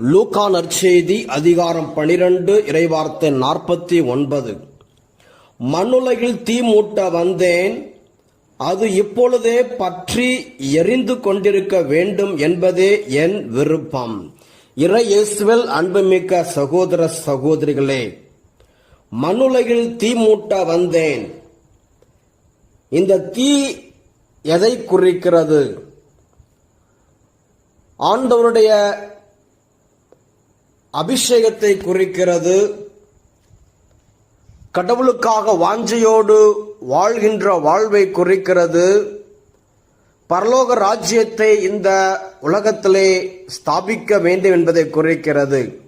லூக்கா நற்செய்தி அதிகாரம் பனிரெண்டு இறைவார்த்தை நாற்பத்தி ஒன்பது. மண்ணுலகில் தீ மூட்ட வந்தேன் அது இப்பொழுதே பற்றி எரிந்து கொண்டிருக்க வேண்டும் என்பதே என் விருப்பம். இறையேசுவல் அன்புமிக்க சகோதர சகோதரிகளே மண்ணுலகில் தீ மூட்ட வந்தேன். இந்த தீ எதை குறிக்கிறது? ஆண்டவருடைய அபிஷேகத்தை குறிக்கிறது. கடவுளுக்காக வாஞ்சையோடு வாழ்கின்ற வாழ்வை குறிக்கிறது. பரலோக ராஜ்யத்தை இந்த உலகத்திலே ஸ்தாபிக்க வேண்டும் என்பதை குறிக்கிறது.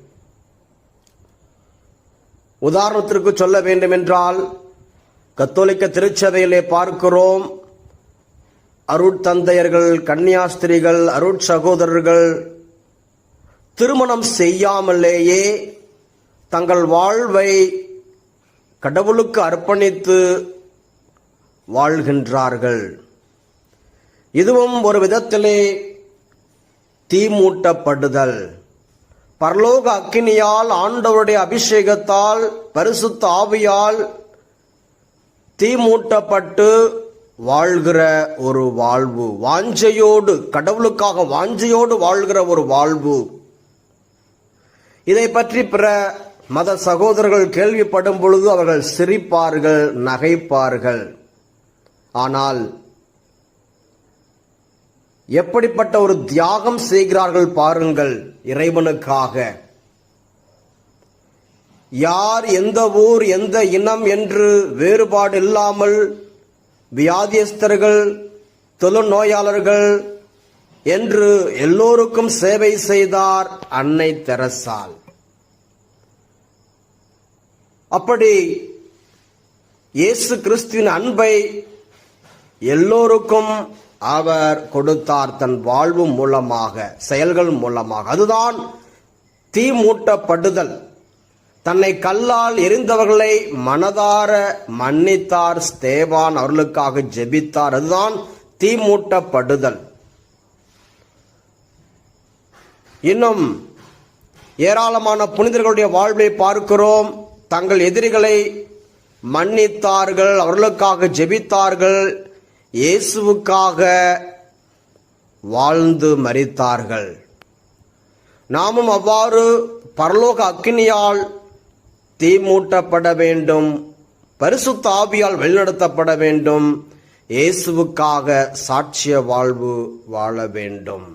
உதாரணத்திற்கு சொல்ல வேண்டும் என்றால் கத்தோலிக்க திருச்சபையிலே பார்க்கிறோம். அருட்தந்தையர்கள் கன்னியாஸ்திரிகள் அருட்சகோதரர்கள் திருமணம் செய்யாமலேயே தங்கள் வாழ்வை கடவுளுக்கு அர்ப்பணித்து வாழ்கின்றார்கள். இதுவும் ஒரு விதத்திலே தீமூட்டப்படுதல். பரலோக அக்கினியால் ஆண்டவருடைய அபிஷேகத்தால் பரிசுத்த ஆவியால் தீமூட்டப்பட்டு வாழ்கிற ஒரு வாழ்வு. வாஞ்சையோடு கடவுளுக்காக வாஞ்சையோடு வாழ்கிற ஒரு வாழ்வு. இதை பற்றி பிற மத சகோதரர்கள் கேள்விப்படும் பொழுது அவர்கள் சிரிப்பார்கள் நகைப்பார்கள். ஆனால் எப்படிப்பட்ட ஒரு தியாகம் செய்கிறார்கள் பாருங்கள் இறைவனுக்காக. யார் எந்த ஊர் எந்த இனம் என்று வேறுபாடு இல்லாமல் வியாதியஸ்தர்கள் தொழுநோயாளர்கள் என்று எல்லோருக்கும் சேவை செய்தார் அன்னை தெரசால் அப்படி இயேசு கிறிஸ்துவின் அன்பை எல்லோருக்கும் அவர் கொடுத்தார் தன் வாழ்வு மூலமாக செயல்கள் மூலமாக. அதுதான் தீ மூட்டப்படுதல் தன்னை கல்லால் எரிந்தவர்களை மனதார மன்னித்தார் ஸ்தேவான் அவர்களுக்காக ஜெபித்தார். அதுதான் தீ மூட்டப்படுதல் இன்னும் ஏராளமான புனிதர்களுடைய வாழ்வை பார்க்கிறோம். தங்கள் எதிரிகளை மன்னித்தார்கள் அவர்களுக்காக ஜெபித்தார்கள் இயேசுவுக்காக வாழ்ந்து மறித்தார்கள் நாமும் அவ்வாறு பரலோக அக்கினியால் தீமூட்டப்பட வேண்டும் பரிசுத்த ஆவியால் வழிநடத்தப்பட வேண்டும் இயேசுவுக்காக சாட்சிய வாழ்வு வாழ வேண்டும்.